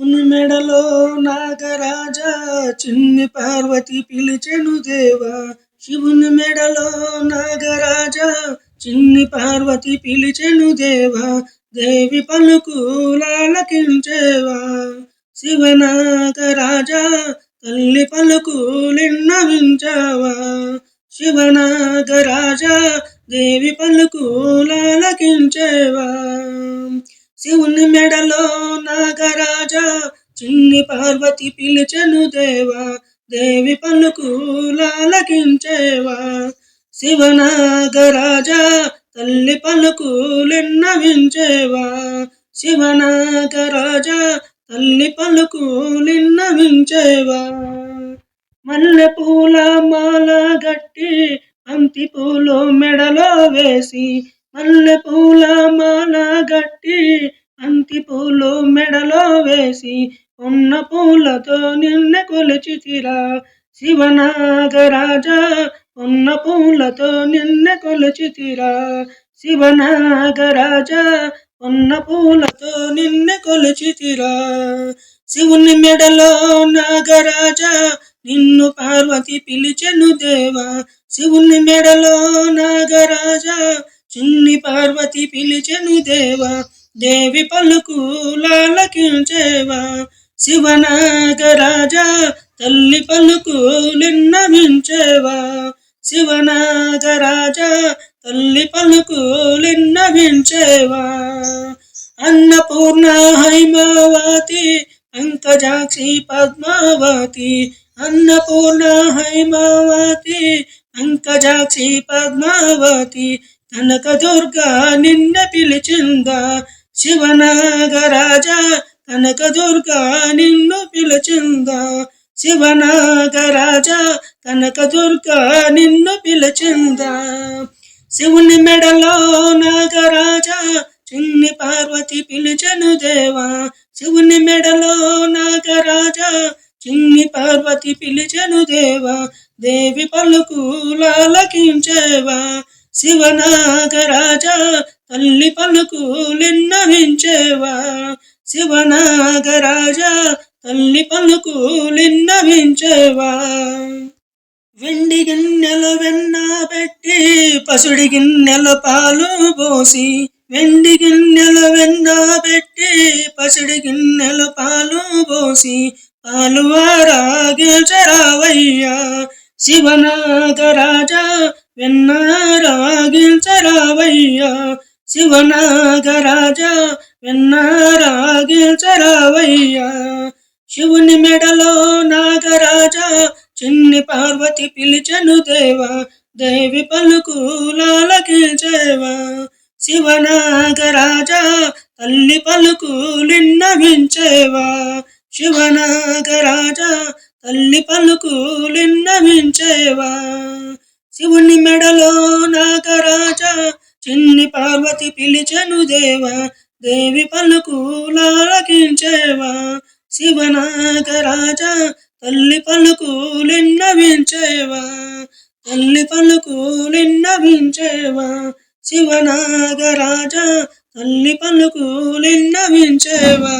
ఉన్ని మెడలో నాగరాజా చిన్ని పార్వతి పిలిచెను దేవా. శివుని మెడలో నాగరాజా చిన్ని పార్వతి పిలిచెను దేవా. దేవి పలుకు లాలకించేవా. శివనాగరాజ తల్లి పలుకు లిన్నవించావా. శివనాగరాజ దేవి పలుకు లాలకించేవా. శివుని మెడలో నాగరాజ చిన్ని పార్వతి పిలిచెను దేవా దేవి పలుకు లాలకించేవా. శివనాగరాజ తల్లి పలుకు లిన్నవించేవా. శివనాగరాజ తల్లి పలుకు లిన్నవించేవా. మల్లె పూల మాల గట్టి అంతి పూలు మెడలో వేసి మల్లె పూల మాల గట్టి అంతి పూలు మెడలో వేసి ఉన్న పూలతో నిన్న కొలిచితిరా శివనాగరాజ ఉన్న పూలతో నిన్న కొలిచితిరా శివనాగరాజ ఉన్న పూలతో నిన్న కొలుచితిరా శివుని మెడలో నాగరాజ నిన్ను పార్వతి పిలిచెను దేవా. శివుని మెడలో నాగరాజ చిన్ని పార్వతి పిలిచెను దేవా దేవి పలుకు లాలకించేవా. శివనాగరాజ తల్లి పలుకు లిన్నవించేవా శివనాగరాజ తల్లి పలుకు లిన్నవించేవా అన్నపూర్ణ హైమావతి పంకజాక్షి పద్మావతి అన్నపూర్ణ హైమావతి అంకజాక్షి పద్మావతి కనక దుర్గా నిన్న పిలిచిందా? శివనాగరాజ కనక దుర్గా నిన్ను పిలిచిందా? శివనాగరాజ కనక దుర్గా నిన్ను పిలిచిందా? శివుని మెడలో నాగరాజ చిన్ని పార్వతి పిలిచను దేవా? శివుని మెడలో నాగరాజ చిన్ని పార్వతి పిలిచను దేవా? దేవి పలుకు లాలకించేవా శివనాగరాజ తల్లి పలుకు లిన్నవించేవా శివనాగరాజ తల్లి పలుకు లిన్నవించేవా వెండి గిన్నెలు వెన్న పెట్టి పసుడి గిన్నెలు పాలు పోసి వెండి గిన్నెలు వెన్న పెట్టి పసుడి గిన్నెలు పాలు పోసి పాలు గెలిచరావయ్యా? శివనాగరాజ వెన్నారాగించరావయ్యా. శివనాగరాజ వెన్నారాగించరావయ్యా. శివుని మెడలో నాగరాజా చిన్ని పార్వతి పిలిచెను దేవా. దేవి పలుకు లాలకించేవా. శివనాగరాజా తల్లి పలుకు లిన్నవించేవా. శివనాగరాజా తల్లి పలుకు లిన్నవించేవా శివుని మెడలో నాగరాజ చిన్ని పార్వతి పిలిచెను దేవా? దేవి పలుకు లాలకించేవా శివనాగరాజ తల్లి పలుకు లిన్నవించేవా తల్లి పలుకు లిన్నవించేవా శివనాగరాజ తల్లి పలుకు లిన్నవించేవా